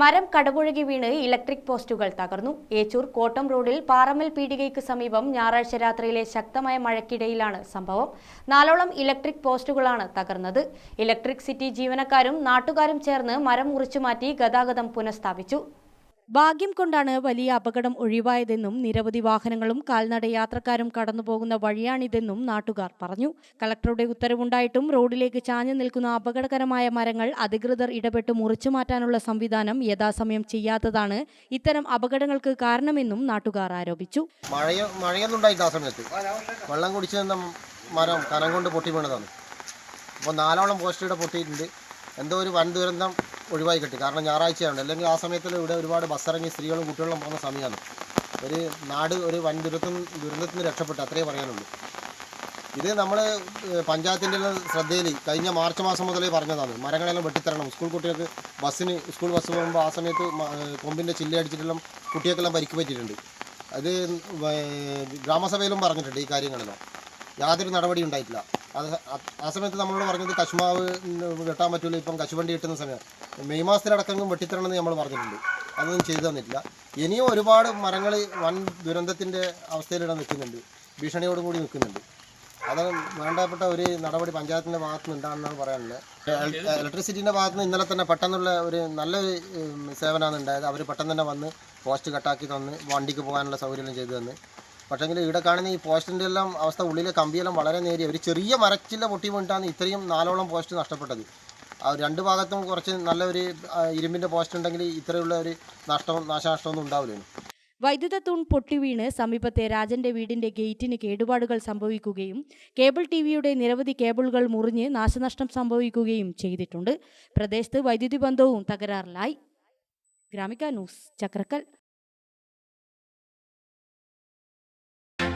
മരം കടപുഴകി വീണ് ഇലക്ട്രിക് പോസ്റ്റുകൾ തകർന്നു. ഏച്ചൂർ കോട്ടം റോഡിൽ പാറമൽ പീടികയ്ക്ക് സമീപം ഞായറാഴ്ച രാത്രിയിലെ ശക്തമായ മഴയ്ക്കിടയിലാണ് സംഭവം. നാലോളം ഇലക്ട്രിക് പോസ്റ്റുകളാണ് തകർന്നത്. ഇലക്ട്രിക് സിറ്റി ജീവനക്കാരും നാട്ടുകാരും ചേർന്ന് മരം മുറിച്ചുമാറ്റി ഗതാഗതം പുനഃസ്ഥാപിച്ചു. ഭാഗ്യം കൊണ്ടാണ് വലിയ അപകടം ഒഴിവായതെന്നും നിരവധി വാഹനങ്ങളും കാൽനട യാത്രക്കാരും കടന്നുപോകുന്ന വഴിയാണിതെന്നും നാട്ടുകാർ പറഞ്ഞു. കളക്ടറുടെ ഉത്തരവുണ്ടായിട്ടും റോഡിലേക്ക് ചാഞ്ഞു നിൽക്കുന്ന അപകടകരമായ മരങ്ങൾ അധികൃതർ ഇടപെട്ട് മുറിച്ചു മാറ്റാനുള്ള സംവിധാനം യഥാസമയം ചെയ്യാത്തതാണ് ഇത്തരം അപകടങ്ങൾക്ക് കാരണമെന്നും നാട്ടുകാർ ആരോപിച്ചു. വെള്ളം കുടിച്ചു മരം കനം കൊണ്ട് പൊട്ടി വീണതാണ്. നാലോളം പോസ്റ്റുകൾ പൊട്ടിയിട്ടുണ്ട്. എന്തോ ഒരു വൻ ദുരന്തം ഒഴിവായി കിട്ടി. കാരണം ഞായറാഴ്ചയാണ് അല്ലെങ്കിൽ ആ സമയത്തിൽ ഇവിടെ ഒരുപാട് ബസ്സിറങ്ങി സ്ത്രീകളും കുട്ടികളും പോകുന്ന സമയമാണ്. ഒരു നാട് ഒരു വൻ ദുരന്തം ദുരന്തത്തിൽ നിന്ന് രക്ഷപ്പെട്ടു അത്രയേ പറയാനുള്ളൂ. ഇത് നമ്മൾ പഞ്ചായത്തിന്റെ ശ്രദ്ധയിൽ കഴിഞ്ഞ മാർച്ച് മാസം മുതലേ പറഞ്ഞതാണ്. മരങ്ങളെല്ലാം വെട്ടിത്തരണം. സ്കൂൾ കുട്ടികൾക്ക് ബസ്സിന് സ്കൂൾ ബസ് പോകുമ്പോൾ ആ സമയത്ത് കൊമ്പിന്റെ ചില്ല കൊമ്പിന്റെ ചില്ലടിച്ചിട്ടെല്ലാം കുട്ടികൾക്കെല്ലാം പരിക്ക് പറ്റിയിട്ടുണ്ട്. അത് ഗ്രാമസഭയിലും പറഞ്ഞിട്ടുണ്ട് ഈ കാര്യങ്ങളെല്ലാം. യാതൊരു നടപടി ഉണ്ടായിട്ടില്ല. അത് ആ- സമയത്ത് നമ്മളോട് പറഞ്ഞത് കശുമാവ് വെട്ടാൻ പറ്റില്ല ഇപ്പം കശുവണ്ടി കിട്ടുന്ന സമയം. മെയ് മാസത്തിലടക്കം വെട്ടിത്തരണമെന്ന് നമ്മൾ പറഞ്ഞിട്ടുണ്ട്. അതൊന്നും ചെയ്തു തന്നിട്ടില്ല. ഇനിയും ഒരുപാട് മരങ്ങൾ വൻ ദുരന്തത്തിന്റെ അവസ്ഥയിലിടെ നിൽക്കുന്നുണ്ട്. ഭീഷണിയോടും കൂടി നിൽക്കുന്നുണ്ട്. അത് വേണ്ടപ്പെട്ട ഒരു നടപടി പഞ്ചായത്തിന്റെ ഭാഗത്ത് നിന്ന് ഉണ്ടാകുന്നതാണ് പറയാനുള്ളത്. ഇലക്ട്രിസിറ്റിന്റെ ഭാഗത്ത് നിന്ന് ഇന്നലെ തന്നെ പെട്ടെന്നുള്ള ഒരു നല്ലൊരു സേവനമാണ് ഉണ്ടായത്. അവർ പെട്ടെന്ന് തന്നെ വന്ന് പോസ്റ്റ് കട്ടാക്കി തന്ന് വണ്ടിക്ക് പോകാനുള്ള സൗകര്യം ചെയ്തു തന്ന്. പക്ഷേങ്കിൽ ഇവിടെ കാണുന്ന ഈ പോസ്റ്റിന്റെ എല്ലാം അവസ്ഥ ഉള്ളിലെ കമ്പിയെല്ലാം വളരെ നേരിയ ഒരു ചെറിയ മരച്ചില്ല പൊട്ടി വീണിട്ടാണ് ഇത്രയും നാലോളം പോസ്റ്റ് നഷ്ടപ്പെട്ടത്. രണ്ട് ഭാഗത്തും കുറച്ച് നല്ലൊരു ഇരുമ്പിന്റെ പോസ്റ്റ് ഉണ്ടെങ്കിൽ ഇത്രയുള്ള ഒരു നഷ്ടവും നാശനഷ്ടമൊന്നും ഉണ്ടാവില്ല വൈദ്യുത തൂൺ പൊട്ടിവീണ് സമീപത്തെ രാജന്റെ വീടിന്റെ ഗേറ്റിന് കേടുപാടുകൾ സംഭവിക്കുകയും കേബിൾ ടിവിയുടെ നിരവധി കേബിളുകൾ മുറിഞ്ഞ് നാശനഷ്ടം സംഭവിക്കുകയും ചെയ്തിട്ടുണ്ട്. പ്രദേശത്ത് വൈദ്യുതി ബന്ധവും തകരാറിലായി. Gramika news Chakkarakkal.